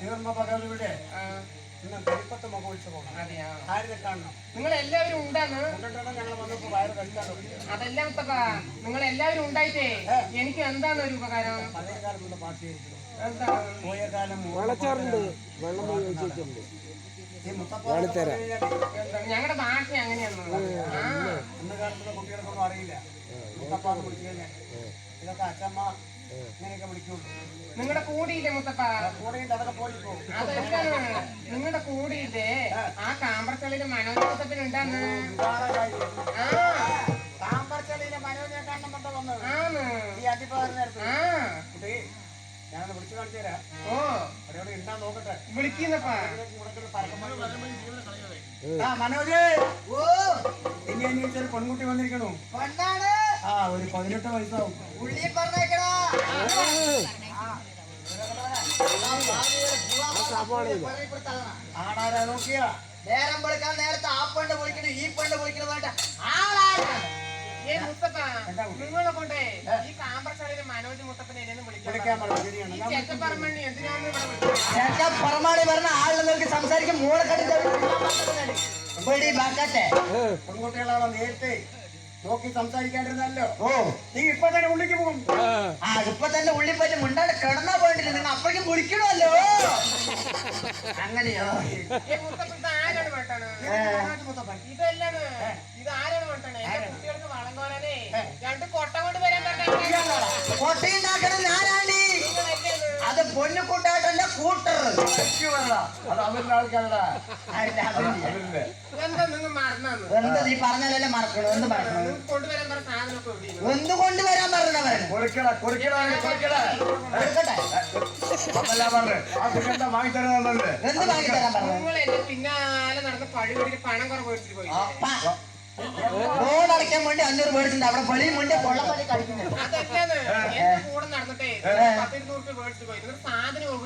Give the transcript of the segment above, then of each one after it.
തീർന്ന ആ, ഇന്ന് മുഖം ഒഴിച്ചു ആരുടെ കാണണം? നിങ്ങൾ എല്ലാവരും ഉണ്ടാന്ന്? കൊണ്ടിട്ടാണ് ഞങ്ങൾ വന്നപ്പോ വയറ് തുടങ്ങി അതെല്ലാം മുത്തപ്പ നിങ്ങൾ എല്ലാവരും ഉണ്ടായിട്ടേ എനിക്ക് എന്താണ് ഒരു ഉപകാരം? പഴയ കാലത്തുള്ള എന്താണ്? പോയ കാലം വെള്ളച്ചാറുണ്ട് വെള്ളം പറഞ്ഞു ഞങ്ങളുടെ ഭാഷ അങ്ങനെയാണ്? അന്ന് കാലത്തുള്ള കുട്ടികൾക്കൊന്നും അറിയില്ല. മുത്തപ്പ എന്ന് വിളിച്ചു കഴിഞ്ഞാൽ ഇതൊക്കെ അച്ഛമ്മ ഇങ്ങനെയൊക്കെ വിളിക്കുള്ളൂ നിങ്ങളുടെ കൂടിയില്ലേ മുത്തപ്പ? അതൊക്കെ അതെന്താണ് നിങ്ങളുടെ കൂടിയില്ലേ? ആ കാമ്പർച്ചളിയിലെ മനോജ് മുത്തപ്പൻ ഉണ്ടാന്ന്. ആ. താമ്പർച്ചളിയിലെ മനോജനെ കാണണം കൊണ്ടാ വന്നത്. ആന്ന്. ഈ അടിപ്പാറിന് നേരത്ത് ആ. കുട്ടി ഞാനൊന്ന് വിളിച്ചു കാണിച്ചു തരാം. ഓ. ഉണ്ടാ നോക്കട്ടെ. വിളിക്കുന്നപ്പാ. ആ മനോജ്. ഓ. ഇനി ഒരു പെൺകുട്ടി വന്നിരിക്കണു. പെണ്ണാണ്. ആ ഒരു പതിനെട്ട് വയസ്സാവും. ഉള്ളി പറഞ്ഞേക്കടാ. ആടാരാ നോക്കിയാ? നേരം വിളിക്കാൻ നേരത്തെ ആ പണ്ട് വിളിക്കണം ഈ പണ്ട് വിളിക്കണം വേണ്ട. മുത്തപ്പ നിങ്ങളെ കൊണ്ടേ ഈ കാമ്പർച്ചളിയിലെ മനോജ് മുത്തപ്പനെ വിളിക്കാൻ പറഞ്ഞു ആളിൽ നോക്കി സംസാരിക്കും മൂളെ കണ്ടിട്ട് ബാക്കട്ടെ. പെൺകുട്ടികളാണോ നേരത്തെ? നോക്കി സംസാരിക്കാണ്ടിരുന്നല്ലോ. ഓ. നീ ഇപ്പൊ തന്നെ ഉള്ളിക്ക് പോകും. ആ. ഇപ്പൊ തന്നെ ഉള്ളി പറ്റി മുണ്ടാണ്ട് കിടന്നാ പോയിട്ടില്ല നിങ്ങൾ അപ്പോഴേക്കും വിളിക്കണമല്ലോ. അങ്ങനെയോ. ഏ മുത്തപ്പ ഇത് ആരാണ് വേട്ടാണ് ഇതെല്ലാം ഇത് ആരാണ് വേട്ടാണ് എന്റെ കുട്ടികൾക്ക് വളം കോരാനേ. രണ്ട് കൊട്ട കൊണ്ട് വരാൻ പറഞ്ഞാൽ കൊട്ടയുണ്ടാക്കണം ഞാനാണ്ടി അത് പൊന്നു കൂട്ടാട്ടല്ല കൂട്ടർ അത് അവരുടെ ആൾക്കാരടാ എന്താ എന്ത് നീ പറഞ്ഞാലല്ലേ മറക്കണം എന്ത് മറക്കണം നിങ്ങൾ കൊണ്ടുവരാൻ പറഞ്ഞ എന്ത് എന്ത് വാങ്ങിത്തരാൻ പറഞ്ഞു? പിന്നാലെ നടന്ന് പഴി പണം കുറവ് പോയി. ലോൺ അടയ്ക്കാൻ വേണ്ടി അഞ്ഞൂറ് മേടിച്ചിട്ടുണ്ട്. അവിടെ വെളിയും വേണ്ടി കൊള്ളപ്പള്ളി കളിക്കുന്നുണ്ട്.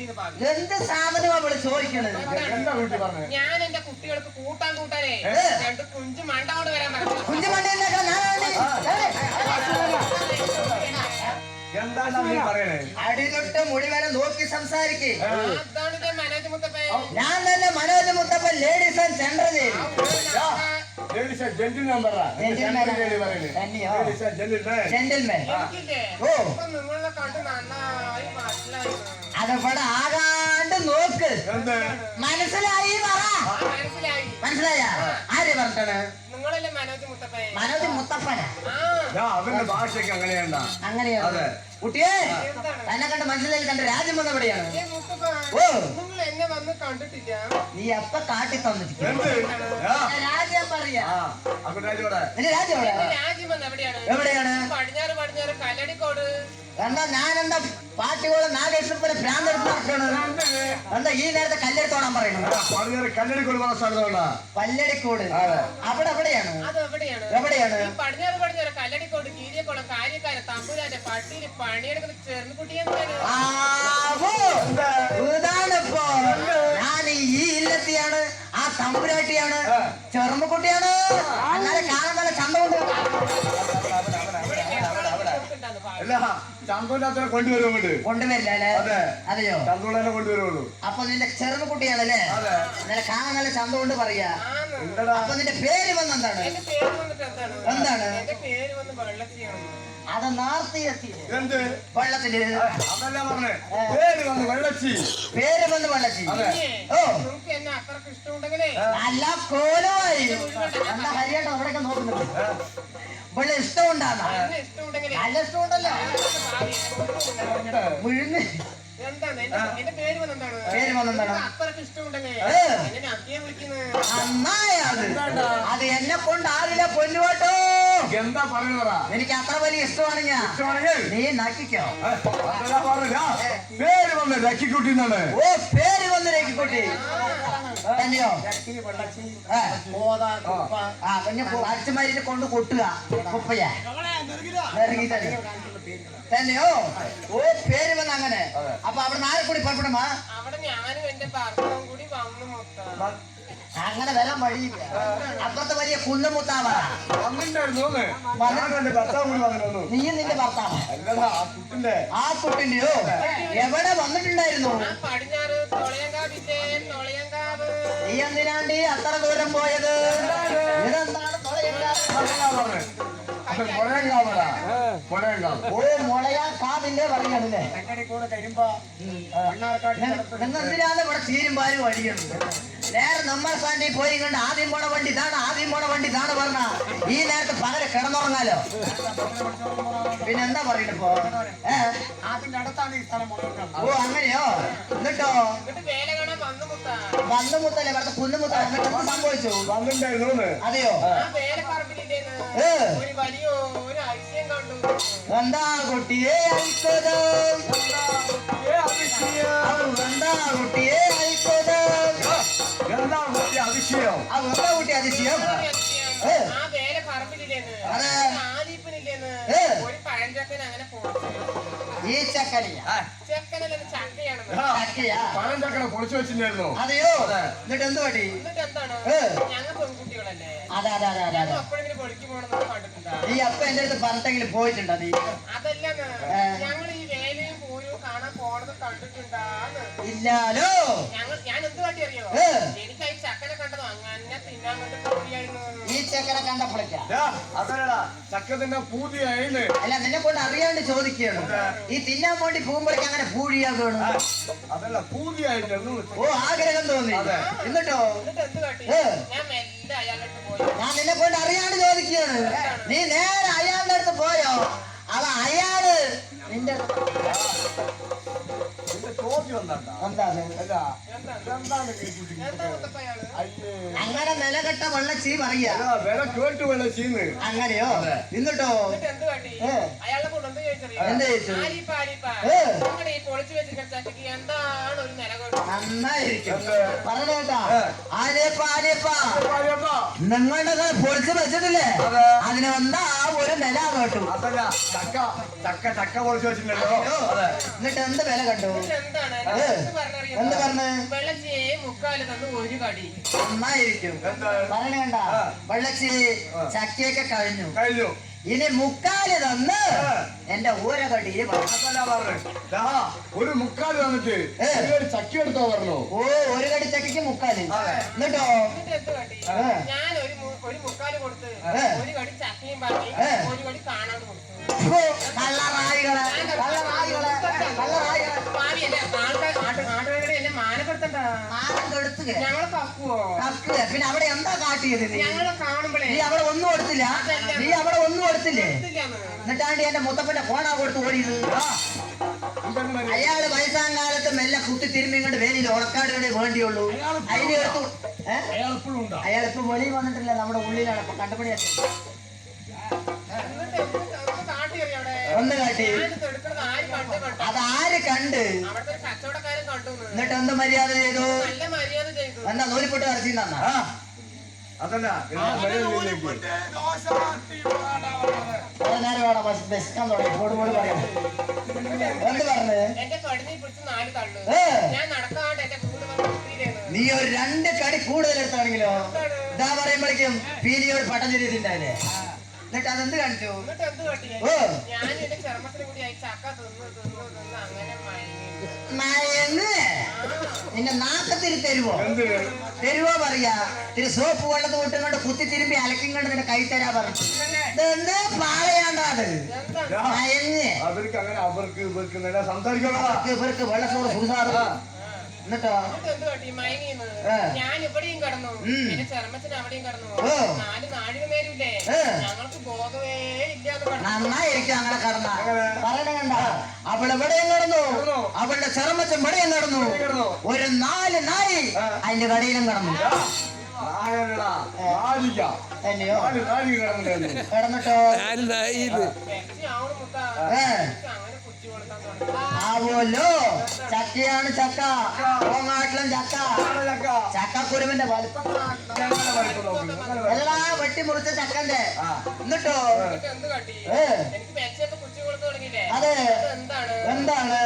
എന്ത് സാധനമാ ചോദിക്കണത് ഞാൻ എന്റെ കുട്ടികൾക്ക് കൂട്ടാൻ കൂട്ടാനേ രണ്ട് കുഞ്ചു വരാൻ പറഞ്ഞു അടിതൊട്ട് മുടി വരെ നോക്കി സംസാരിക്കേ ഞാൻ തന്നെ Manoj Muthappan ladies and central gentleman Gentleman. മനസ്സിലായി പറ. മനസ്സിലായി. മനസ്സിലായ? ആര് പറഞ്ഞത് നിങ്ങളല്ലേ മനോജ് മുത്തപ്പനെ? മനോജ് മുത്തപ്പന? അവന്റെ ഭാഷയ്ക്ക് അങ്ങനെയാണ്? അതെ. കുട്ടിയെ തന്നെ കണ്ട് മനസ്സിലായി കണ്ട് രാജ്യം വന്ന എവിടെയാണ്? ഓ. എന്നെ വന്ന് കണ്ടിട്ടില്ല. നീ അപ്പ കാട്ടി തന്നിട്ടില്ല രാജ്യം പറയാ. നിന്റെ എവിടെയാണ്? എവിടെയാണ്? പടിഞ്ഞാറ് പടിഞ്ഞാറ് കല്ലടിക്കോട്. എന്താ ഞാൻ എന്താ പാട്ടുകൾ ഭ്രാന്തെടുത്താണ് ഭ്രാന്തെടുത്ത് എന്താ ഈ നേരത്തെ കല്ലെടുത്തോളാൻ പറയണം കല്ലടിക്കോട് പല്ലടിക്കോട്. അവിടെ എവിടെയാണ്? എവിടെയാണ്? പടിഞ്ഞാറ് പടിഞ്ഞാറ് കല്ലടിക്കോട് കീരിയക്കുളം കാര്യക്കാരൻ തമ്പുരാന്റെ പട്ടിയിൽ ഇതാണിപ്പോ. ഞാൻ ഈ ഇല്ലത്തിയാണ് ആ തമ്പുരാട്ടിയാണ് ചെറുമ്പക്കുട്ടിയാണ് അല്ലാതെ കാണാൻ നല്ല ചന്തമുണ്ട്. അല്ല ചന്തോല്ലാത്തവരെ കൊണ്ടുവരും കൊണ്ടുവരില്ല അല്ലേ? അതെ. അതെയോ? ചന്തോളനെ കൊണ്ടുവരുള്ളൂ അപ്പൊ നിന്റെ ചെറുമ്പക്കുട്ടിയാണല്ലേ അതെ. നല്ല കാണാൻ നല്ല ചന്തമുണ്ട് പറയാ. ആന്ന് എന്തടാ? അപ്പൊ നിന്റെ പേര് വന്നിട്ട് എന്താണ്? എന്താണ്? വന്ന് അത് നാർത്തിയെത്തി വെള്ളത്തിൽ. പേര് വന്ന് വെള്ളച്ചി. പേര് വന്ന് അതെ. ഓ. നല്ല കോലമായി. എന്താ ഹരിയാട്ടോ അവിടെയൊക്കെ നോക്കുന്നത് ഇവിടെ ഇഷ്ടമുണ്ടാകുന്ന നല്ല ഇഷ്ടമുണ്ടല്ലോ. മുഴുന്ന് പേര് വന്നെന്താണ്? അത്. എന്നെ എന്നെ കൊണ്ടാകില്ല പൊന്നുവട്ടോ എന്താ പറയുന്നതാ? എനിക്ക് അത്ര വലിയ ഇഷ്ടമാണ് ഞാൻ. നീ നക്കിക്കോ. പേര് വന്ന് രക്കിക്കുട്ടി എന്നാണ് ഓ പേര് വന്ന് രേക്കിക്കുട്ടി. കുപ്പ. ആ പിന്നെ അച്ഛന്മാരിനെ കൊണ്ട് കൊട്ടുക കുപ്പയ. തന്നെയോ? ഓ പേര് വന്ന അങ്ങനെ. അപ്പൊ അവിടെ നാളെ കൂടി പുറപ്പെടുമാ അങ്ങനെ വരാൻ വഴിയില്ല. അപ്പുറത്തെ വലിയ വന്നിരുന്നു നീയും നിന്റെ ഭർത്താവ്. ആ കുട്ടിന്റെ. ആ കുട്ടിന്റെയോ? എവിടെ വന്നിട്ടുണ്ടായിരുന്നു? പടിഞ്ഞാറ് നീ എന്തിനാണ്ടി അത്ര ദൂരം പോയത്? ഇതെന്താണ് എന്തിനാണ് ഇവിടെ ചീരും പാലും അടിക്കുന്നത്? നേരെ നമ്മൾ സ്റ്റാൻഡിൽ പോയി കണ്ട് ആദ്യം പോണ വണ്ടി ഇതാണ് ആദ്യം പോണ വണ്ടി ഇതാണ് പറഞ്ഞ. ഈ നേരത്തെ പകരം കിടന്നുറങ്ങാലോ? പിന്നെ എന്താ പറയുന്നത് ഇപ്പോ? ഓ അങ്ങനെയോ? എന്നിട്ടോ? വന്നുമുത്തല്ലേ പറഞ്ഞ കുന്നുമുത്ത? സംഭവിച്ചു? അതെയോ? എന്താ കുട്ടിയെ അയച്ചത് എന്താ കുട്ടിയെ അയച്ചത് എന്താ കുട്ടി അതിശയം. ആ എന്താ കുട്ടി അതിശയം ഈ ചക്കനിയ ചെക്കനല്ലെന്ന് ചക്കയാണെന്ന് ചക്കയാ. പഴം ചക്കര പൊളിച്ചു വെച്ചിട്ടുണ്ടായിരുന്നു? അതെയോ? എന്നിട്ട് എന്ത്. പെൺകുട്ടികളല്ലേ. അതെ അതെ അതെ അതെ നീ അപ്പൊ എന്റെ അടുത്ത് പറഞ്ഞെങ്കിലും പോയിട്ടുണ്ടോ നീ? അതല്ലെന്ന് ഏ. ഞങ്ങൾ ഈ വേലയും പോരും കാണാൻ പോണത് കണ്ടിട്ടുണ്ടാന്ന് ഇല്ലാലോ? ഈ ചക്കനെ കണ്ടത് അങ്ങനെ തിന്നാൻ വേണ്ടി ഈ ചക്കനെ കണ്ടപ്പോഴേക്കാ? അതല്ലടാ ചക്ക തന്നെ പൂതിയായില്ലേ? അല്ല നിന്നെ കൊണ്ട് അറിയാണ്ട് ചോദിക്കുകയാണ്. ഈ തിന്നാൻ വേണ്ടി പോകുമ്പോഴേക്ക് അങ്ങനെ പൂഴിയാ വേണം അതല്ല ഓ ആഗ്രഹം തോന്നി. എന്നിട്ടോ? ഞാൻ നിന്നെ കൊണ്ട് അറിയാണ്ട് ചോദിക്കുകയാണ്. നീ നേരെ അങ്ങനെ നിലകെട്ട വെള്ളച്ചീ പറയാ വില കേട്ട് വില അങ്ങനെയോ? നിന്നിട്ടോ? എന്ത് നന്നായിരിക്കും. പറഞ്ഞേട്ടാ നിങ്ങളുടെ പൊളിച്ച് വെച്ചിട്ടില്ലേ? അതെ. അതല്ല ചക്ക ചക്ക ചക്ക പൊളിച്ചു വെച്ചിട്ടുണ്ടല്ലോ. അതെ. എന്നിട്ട് എന്ത് വില കണ്ടു. എന്ത് പറഞ്ഞേ എന്ത് പറഞ്ഞ്? വെള്ളച്ചിയെ മുക്കാൽ തന്നു ഒരു കടി. നന്നായിരിക്കും. ആ. വെള്ളച്ചി ചക്കയൊക്കെ കഴിഞ്ഞു. കഴിഞ്ഞു. ഇനി മുക്കാൽ തന്ന് എന്റെ ദാ, ഒരു മുക്കാൽ തന്നിട്ട് ചക്കി എടുത്തോ പറഞ്ഞു? ഓ ഒരു കടി ചക്കിക്ക് മുക്കാൽ. എന്നിട്ടോ. ഞാൻ ഒരു ഒരു മുക്കാൽ കൊടുത്ത് ഒരു കടി ചക്കയും. ഒരു കടി കൊടുത്തു. ഞങ്ങളെ കക്കുവോ? പിന്നെ അവിടെ എന്താ കാട്ടിയത് നീ? ഞങ്ങളെ കാണുമ്പോഴേ നീ അവിടെ ഒന്നും കൊടുത്തില്ല? നീ അവിടെ ഒന്നും കൊടുത്തില്ലേ? എന്നിട്ടാണ്ടി എന്റെ മുത്തപ്പന്റെ ഫോണാ കൊടുത്തു ഓടി അയാൾ വയസ്സാം കാലത്ത് മെല്ലെ കുത്തി തിരുമ്പിങ്ങോട്ട് വേലിയിൽ ഉറക്കാടുകളെ വേണ്ടിയുള്ളൂ. അതിനെ എടുത്തു? അയാൾ ഇപ്പോഴും ഉണ്ടോ അയാൾ ഇപ്പൊ വെളിയിൽ വന്നിട്ടില്ല നമ്മുടെ ഉള്ളിലാണ് ഇപ്പൊ എന്നിട്ട് ഒന്ന് കാട്ടി ആര് കണ്ട്. എന്നിട്ട് എന്ത് മര്യാദ ചെയ്തു? എന്നാ നൂലിപ്പൊട്ട് ഇറച്ചി തന്ന? അതല്ല നേരം വേണം ബസ്ക്കാൻ തുടങ്ങി. പോട് പറയാം. എന്ത് പറഞ്ഞു? ഏ. നീ ഒരു രണ്ട് കടി കൂടുതൽ എടുത്താണെങ്കിലോ? ഇതാ പറയുമ്പോഴേക്കും പീലിയോട് പട്ടം തിരിയിട്ടുണ്ടാവില്ലേ എന്നിട്ട് അതെന്ത് കാണിച്ചു? ഓ. ഞാൻ എന്റെ ചർമ്മത്തിന് കൂടി ആയി ചക്ക തിന്ന് തിന്ന് തിന്ന് അങ്ങനെ മയങ്ങി. മയങ്ങ്. നിന്റെ നാക്കത്തിരി തരുവോ? തരുവോ പറയാ? തിരി സോപ്പ് വെള്ളത്ത് കൊണ്ട് കുത്തി തിരുമ്പി അലക്കും കൊണ്ട് നിന്റെ കൈ തരാ പറഞ്ഞു. ഇതെന്ത്? പാളയാണ്ടാ അത്? അവർക്ക് അങ്ങനെ അവർക്ക് ഇവർക്ക് ഇവർക്ക് വെള്ളത്തോട് സുസാറ് ഞാൻ ഇവിടെയും കടന്നു. ഉം. എന്റെ ചർമ്മത്തിന് അവിടെയും കടന്നു. നാല്. ഞങ്ങൾക്ക് ബോധമേ നന്നായിരിക്കും അങ്ങനെ കടന്ന. പറയണ കണ്ട. അവൾ എവിടെയും കടന്നു. അവളുടെ ചെറുമച്ചൻ ഇവിടെയും കടന്നു. ഒരു നാല് നായി അതിന്റെ കടയിലും കടന്നു. കടന്നിട്ടോ? ഏ. ആവോല്ലോ ചക്കയാണ് ചക്ക. ഓങ്ങാട്ടിലും ചക്ക. ചക്ക? ചക്കക്കുരുവിന്റെ വലുപ്പം. എല്ലാ വെട്ടി മുറിച്ച ചക്കന്റെ. എന്നിട്ടോ അതെ. എന്താണ്?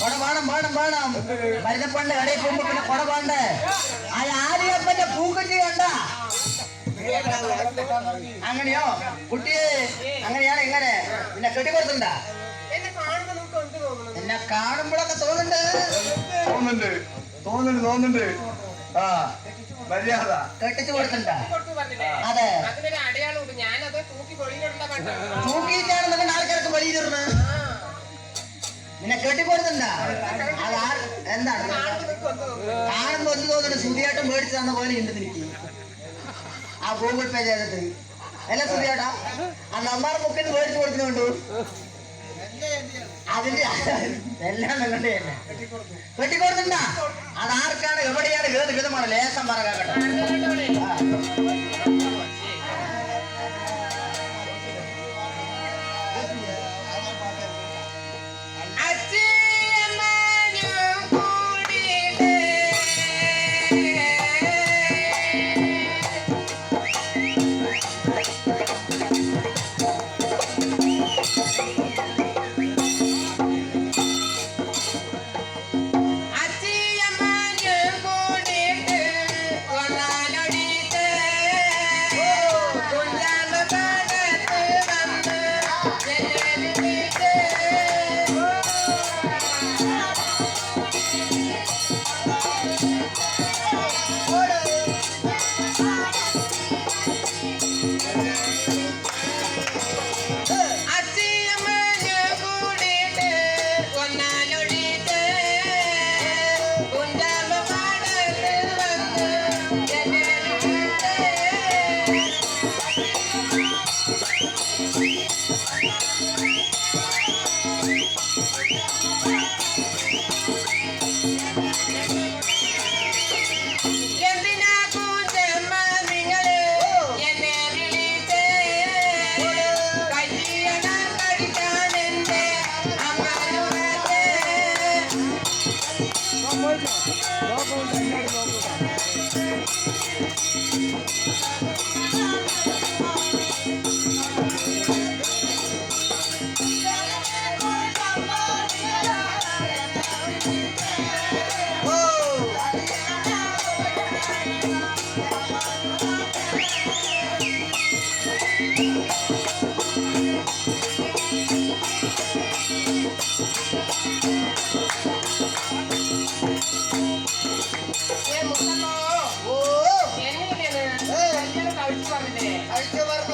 കൊട വേണം വേണം വേണം. മരുന്നപ്പണ്ട് കടയിൽ പോകുമ്പോ പിന്നെ കൊട വേണ്ടേ? ആ ആര്യപ്പന്റെ പൂക്കുറ്റി കണ്ട? അങ്ങനെയോ? കുട്ടിയെ അങ്ങനെയാണ് എങ്ങനെ പിന്നെ കെട്ടിക്കൊടുത്തുണ്ട എന്നെ കാണുമ്പോ നിങ്ങൾക്ക് എന്ത് തോന്നുന്നു എന്നെ കാണുമ്പോഴൊക്കെ തോന്നുന്നുണ്ട്. തോന്നുന്നുണ്ട്. തോന്നുന്നുണ്ട് തോന്നുന്നുണ്ട്. ആ മര്യാദ. കെട്ടിച്ചു കൊടുത്തുണ്ട അതെ. തൂക്കിയിട്ടാണ് നിങ്ങൾ ആൾക്കാർക്ക് വെളിയിലിരുന്ന് നിന്നെ കെട്ടിക്കൊടുത്തുണ്ട അത് എന്താണ്? കാണുമ്പോ എന്ത് തോന്നുന്നുണ്ട് സുധിയാട്ടം മേടിച്ചു തന്ന പോലെ ഉണ്ട് എനിക്ക് ആ ഗൂഗിൾ പേ ചെയ്തിട്ട്. അല്ല സുധിയാട്ടാ ആ. നമ്മാർ മുക്കിന് മേടിച്ചു കൊടുക്കുന്നുണ്ടു അതിന്റെ എല്ലാം നിങ്ങളുടെ തന്നെ. കെട്ടിക്കൊടുത്തുണ്ട അതാർക്കാണ് എവിടെയാണ് ഏത് വിധമാണ് ലേശം പറയാകട്ടെ ആ കല്യാണം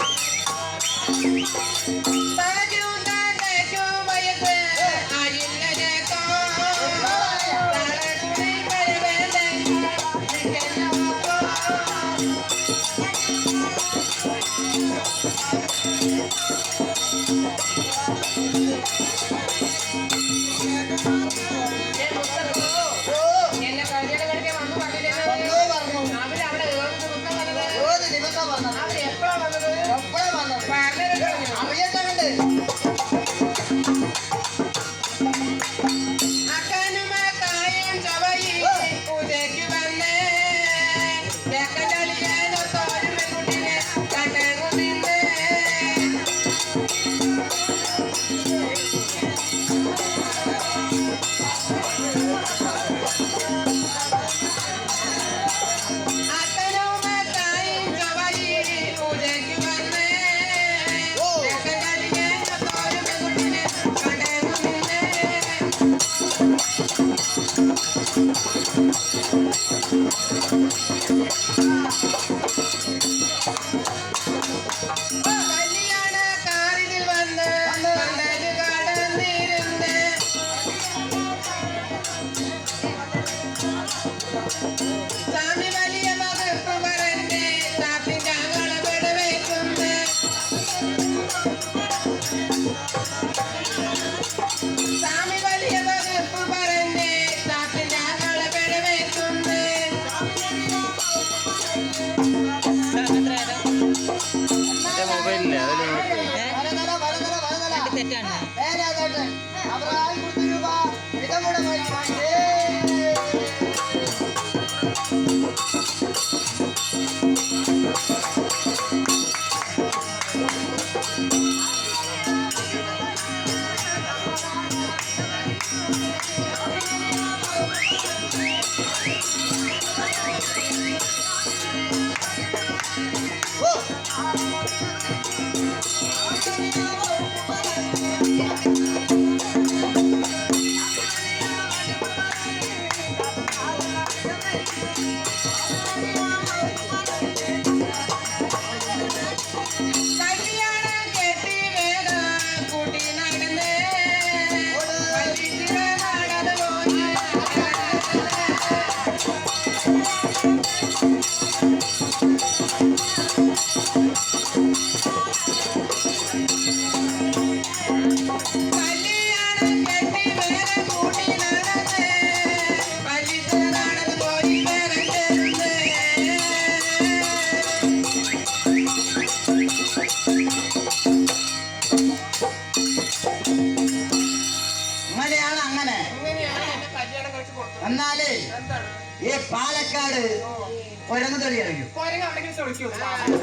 you, Mom.